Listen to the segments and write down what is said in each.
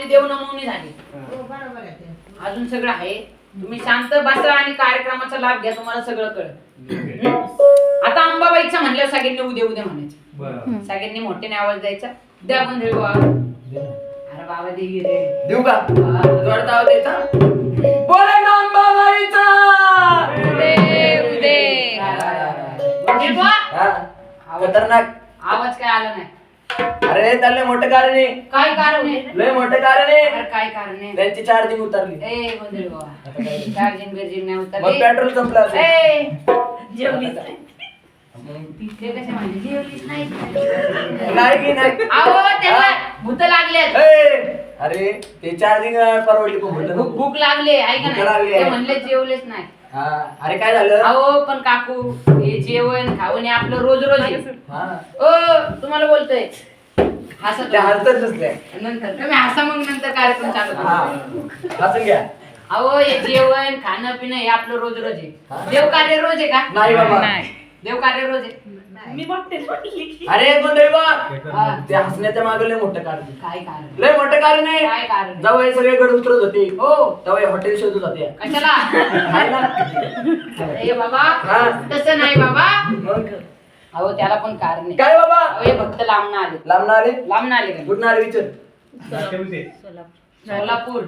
आपली देव नमवणी झाली. अजून सगळं आहे. तुम्ही शांत बसा आणि कार्यक्रमाचा लाभ घ्या तुम्हाला सगळं कळत आता अंबाबाईचा म्हणल्यावर सगळ्यांनी उद्या उद्या म्हणायचं. सगळ्यांनी मोठ्याने आवाज द्यायचा. द्या पण देऊ अरे बाबा देवी रे. देऊ का? जोडता बोला बुवा, हा, खतरनाक. आवाज काय आला नाही. अरे त्याला मोठं कारण आहे. काय कारण आहे? लय मोठं कारण आहे. अरे काय कारण आहे? त्यांची चार्जिंग उतरली. ए गोंधळ बाबा चार्जिंग बिर्जिंग नाही मग उतरली पेट्रोल संपलं असेल. ए जेवलीच नाही. ते कसे जेवलीच नाही. नाही की नाही? अहो त्याला भूत लागले. ए, अरे ते चार्जिंग परवडली पण भूक लागले ऐका भूक ना. लागली. ते आहे. म्हणले जेवलेच नाही. हा. अरे काय झालं? अहो पण काकू हे जेवण खावण हे आपलं रोज रोज आहे. हा. ओ तुम्हाला बोलतोय. हसत ते हरतच नंतर. तुम्ही हसा मग नंतर कार्यक्रम चालू हा. करा. वाचून घ्या. अहो हे जेवण खाणं पिणं हे आपलं रोज रोज हा. आहे देव कार्य रोज आहे का? नाही बाबा. देव कार्य रोज आहे. अरे गोंधळी बा हा. ते हसण्याच्या मागे लय मोठं कारण आहे. काय कारण? लय मोठं कारण आहे. काय कारण जेव्हा हे सगळे गड उतरत होते. हो. तेव्हा हे हॉटेल शोधत होते. कशाला? ना? बाबा. हा. तसं नाही बाबा. मग? अहो त्याला पण कारण आहे. काय बाबा? अहो हे भक्त लांबणं आले. लांब आले. लांबणं आले. का कुठं आले विचार? सोलापूर. सोलापूर.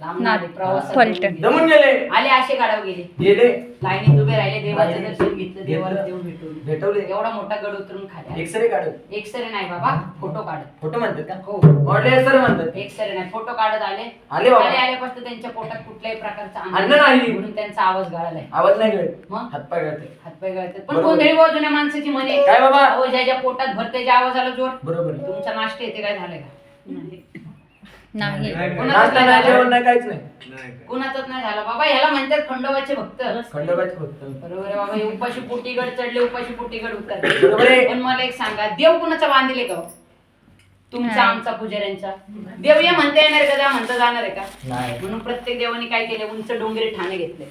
लांबणं आले प्रवास फलटण. जमून गेले. आले असे गाडव गेले. गेले. लाईनीत उभे राहिले देवाचं दर्शन घेतलं देवाला देऊन भेटून. भेटवले. एवढा मोठा गड उतरून खाली एक्सरे काढत. एक्सरे नाही बाबा फोटो काढत. फोटो म्हणतात का? हो. मॉडेल एक्सरे म्हणतात. एक्सरे नाही फोटो काढत आले. आले बाबा. आले आल्यापासून त्यांच्या पोटात कुठल्याही प्रकारचा अन्न नाही. म्हणून त्यांचा आवाज गळालाय आवाज नाही कळत मग? हातपाय कळते हातपाय गळतात पण बरोबर. गोंधळी जुन्या माणसाची म्हणे काय बाबा? अहो ज्याच्या पोटात भरतेच्या आवाजाला जोर. बरोबर. आहे. तुमचा नाश्ता येते काय झालंय का? नाही. कोणाचंच नाश्ता नाही नाही झालं. जेवण नाही काहीच नाही. कुणाचाच नाही झाला. बाबा ह्याला म्हणतात खंडोबाचे भक्त. खंडोबाची फक्त बरोबर आहे बाबा हे उपाशी पोटी गड चढले उपाशी पोटी गड उतरले. बरोबर आहे. पण मला एक सांगा देव कुणाचा बांधिले का हो? तुमचा. आमचा पुजाऱ्यांचा. देव ये म्हणता येणार का? त्या म्हणता जाणार आहे का? नाही. म्हणून प्रत्येक देवाने काय केले उंच डोंगरी ठाणे घेतले.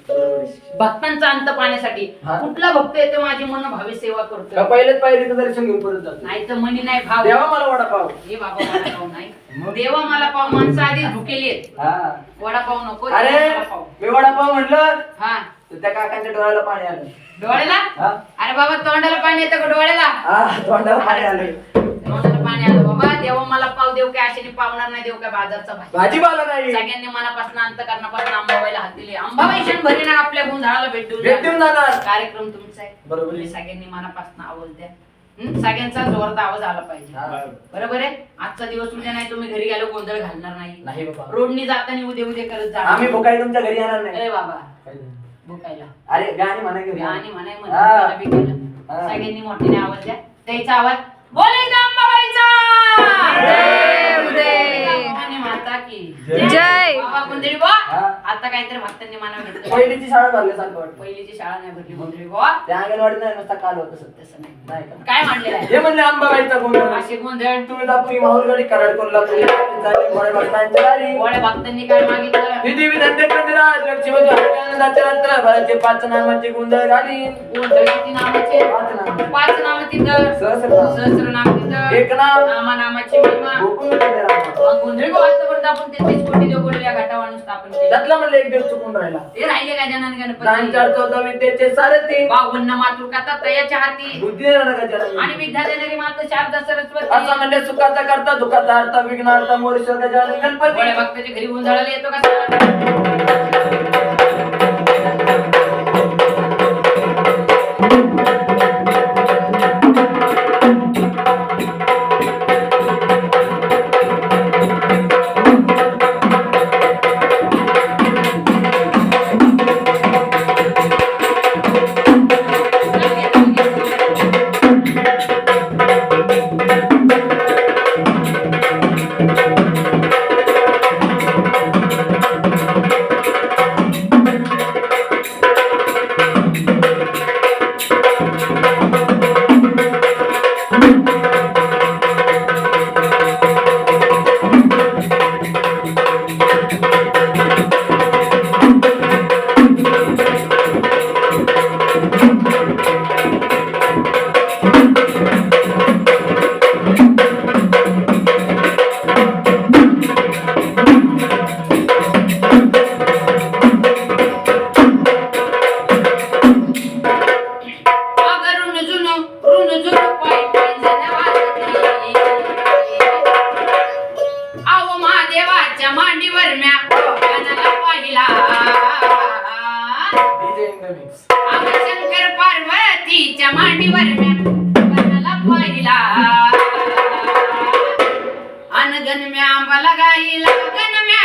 भक्तांचा अंत पाहण्यासाठी हा. कुठला भक्त येतो? माझी मन भावी सेवा का करतो पहिलेच पायरीचं दर्शन घेऊन परत जातो? नाही तर मनी नाही भाव. देवा मला वडापाव. हे बाबा वडापाव नाही. देवा मला पाव. माणसं आधी झुकेली आहेत. हा. वडापाव नको अरे देवा मला पाव. मी वडापाव म्हटलं हा. तर त्या काकांच्या डोळ्याला पाणी आलं. डोळ्याला? हा. अरे बाबा तोंडाला पाणी येतं का डोळ्याला? हा तोंडाला पाणी आलं. तोंडाला पाणी आलं. बाबा देवा मला पाव देव काय आशेने पावणार नाही देव काय बाजारचा भाजी भाजीपाला नाही. सगळ्यांनी मनापासून अंतकरणापासून अंबाबाईला हात दिले. अंबाबाई क्षण भरीना आपल्या जाणार. कार्यक्रम तुमचा आहे. बरोबर आहे. तुम्ही सगळ्यांनी मनापासून आवाज द्या. हं? सगळ्यांचा जोरात आवाज आला पाहिजे. बरोबर आहे? आजचा दिवस उद्या नाही तुम्ही घरी गेलो गोंधळ घालणार नाही. नाही बाबा. रोडनी जाताना उद्या उद्या करत जा. आम्ही भोकाई तुमच्या घरी येणार नाही. ए बाबा. भुकायला अरे गाणी म्हणा आणि म्हणाय हा. म्हणा बी केलं हा. सगळ्यांनी मोठ्याने आवाज द्या. द्यायचा आवाज. बोले अंबाबाईचा जय उदय. आणि माता की. जय. बाबा गोंधळी बुवा हा. आता काहीतरी भक्तांनी मनावर घेतलं पहिलीची शाळा भरल्यासारखं वाटतं. पहिलीची शाळा नाही भरली गोंधळी बुवा. त्या अंगणवाडीत नाही नुसता काल होत सध्या. तसं नाही. का? काय मांडलेलं आहे? हे म्हणले अंबाबाईचा गोंधळ. असे गोंधळ. तुळजापुरी माहुरगडी कराड कोल्हापुरी झाली मोळे भक्तांची वारी गोळ्या भक्तांनी काय मागितलं? ही देवी रात्र भराचे पाच नामाची गोंधळ घाली गोंधळ किती नामाचे? पाच नाम पाच नाम तिथं सहस्रनाम. सहस्र गोंधळी बुवा आतापर्यंत आपण तेहतीस कोटी देव बोलल्या घाटावाणून स्थापन केले त्यातला म्हणलं एक दिवस चुकून राहिला. ते राहिले का जनान दान गणपती चार चौदा विद्येचे सारथी बावन्न मातृकाता तयाच्या हाती. बुद्धी देणारा? आणि विद्या देणारी माता शारदा असं म्हणजे सुखाचा करता दुखाचा अर्थ विघ्नार्थ मोरेश्वर गजानन गणपती. भक्ताच्या घरी गोंधळाला येतो का माझ्या मांडीवर म्या पाहिला. शंकर पार्वतीच्या मांडीवर म्या पाहिला. अनगन म्या आंबाला गाईला गन म्या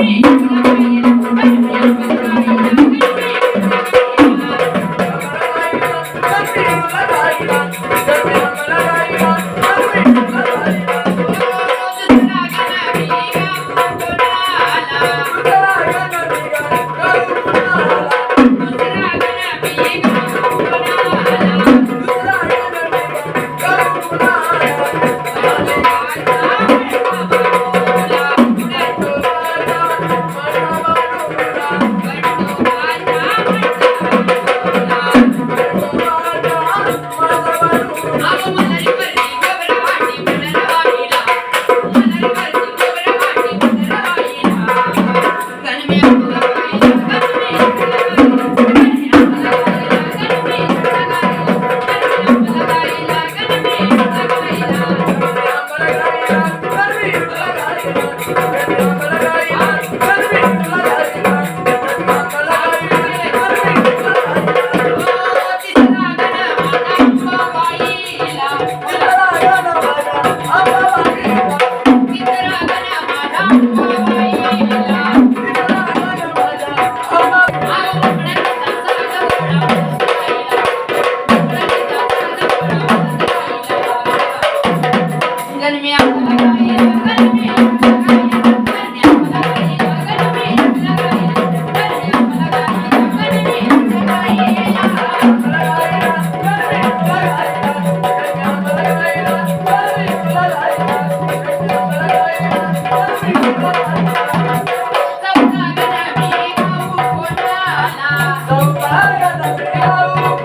You.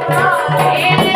जन्म